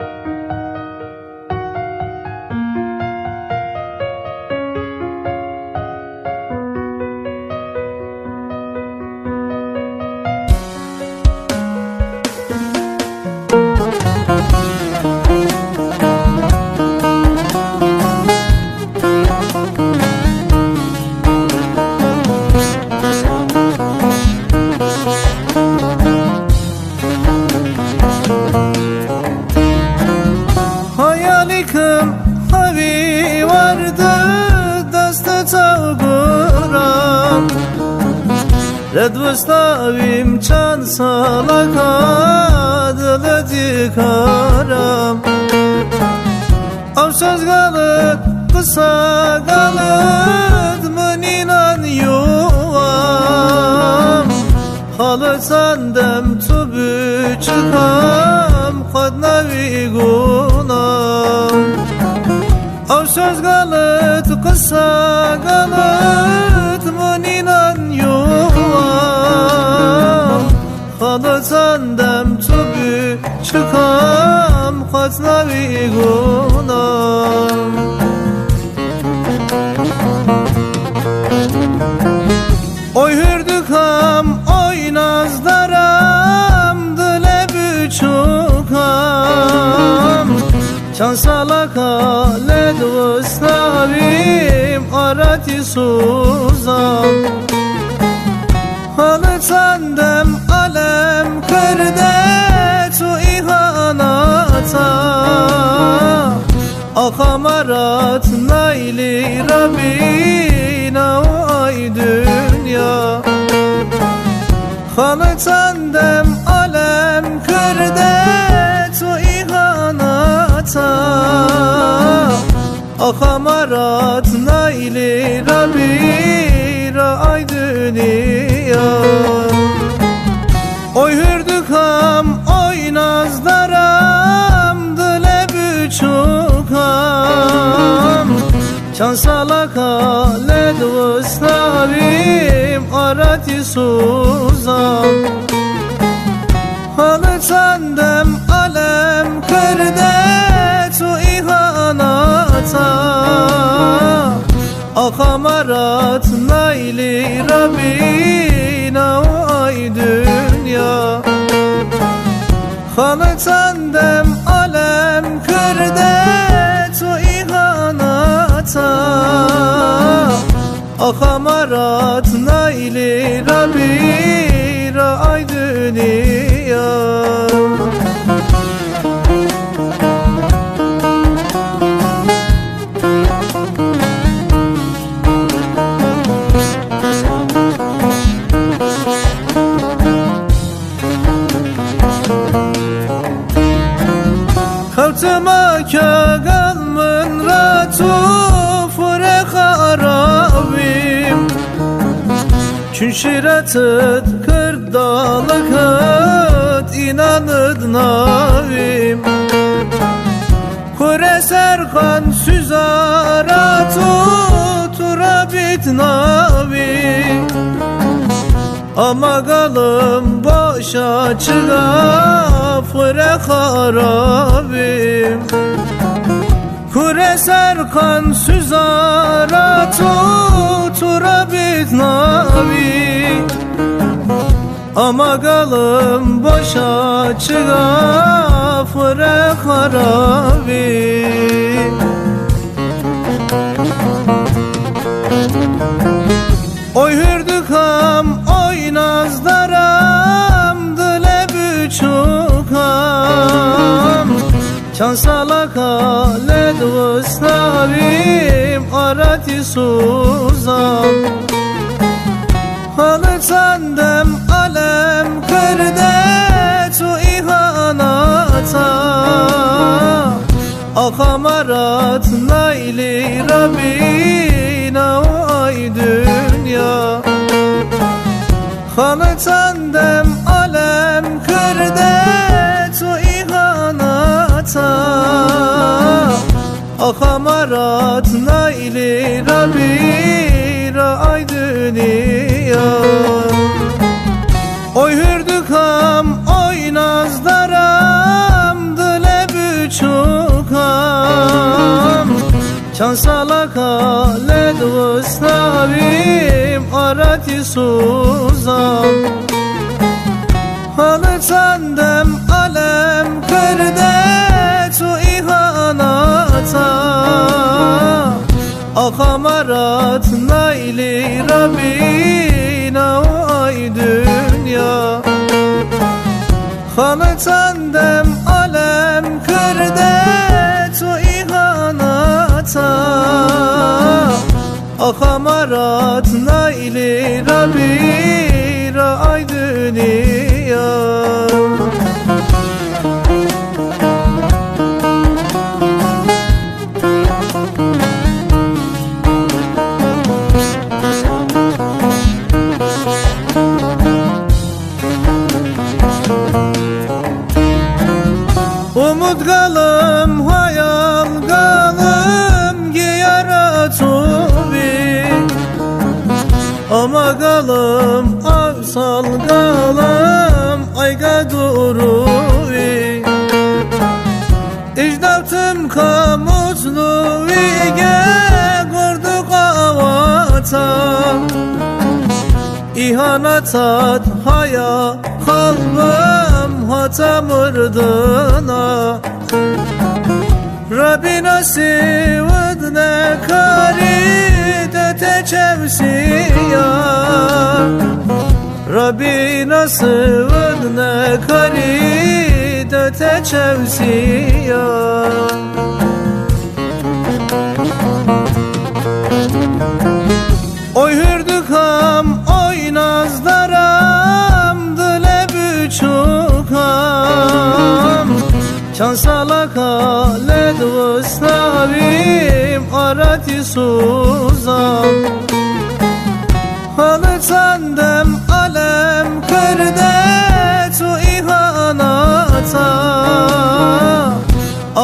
you Redvostavim çan salaka dılı dikaram Avşaz galıt kısa galıt Mıninan yuvam. Halı sandem tübü çıkam Kadnavi gunam. Avşaz galıt kısa Mıninan Kadnavi gunam Oy hürdükam, oy nazdaram, dile büçukam Çan salaka led vıstavim, arati suzam. Halı sandem nayli Rabbina ay dünya. Halı sandem alem kırde tu ihanata Akamarat Çan salaka led vıstavim, arati suzam Halı sandem alem kırde tu ihanata Akamarat nayli Rabbina ay dünya. Halı sandem Akamarat nayli Rabbina ay dünya Kaltıma kagalmın Çün şiratıt kırdalıkıt inanıd navim. Kure serkan süzaratu turabit navim. Ama galım boşa çığa fıre harabim. Kure serkan süzara tutura bit navi. Ama galım boşa çığa fıre harabim arati suzam Halı sandem alem kırde tu ihanata Akamarat nayli Rabbina ay dünya. Halı sandem alem kırde tu ihanata Akamarat vısnavim Arati suzam Halı sandem alem kırde Tu ihanata Akamarat naili Rabbina ay dünya. Halı sandem alem kırde Tu ihanata Akamarat naili Rabbina avsal galım Ayga duruvi İcdatım kamuzlu vige Gordu kavata İhanatat haya kalbim hata mırdına. Rabbina sivad ne kari de çevsiya Rabbina sivad ne kari de çevsiya. Oy hürdük ham oy nazdaram Dile büçukam Çan salaka led vısnavim Arati suzam Halı sandem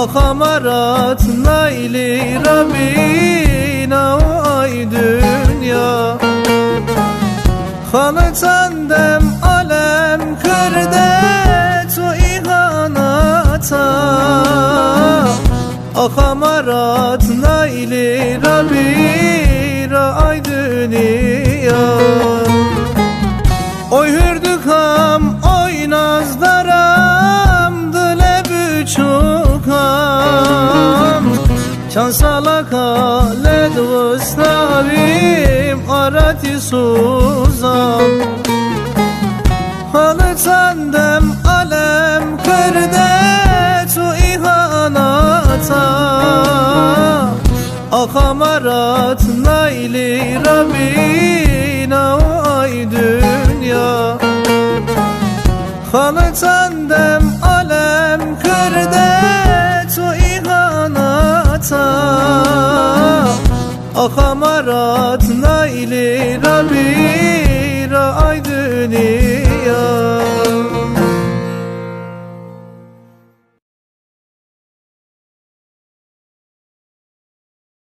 Akamarat naili Rabbina ay dünya. Halı sandem alem kırde Tu ihanata Akamarat naili Rabbina ay dünya Çan salaka led vısnavim Arati suzam Halı sandem alem kırde Tu ihanata Akamarat naili Rabbina ay dünya. Halı sandem alem ihanata Akamarat naili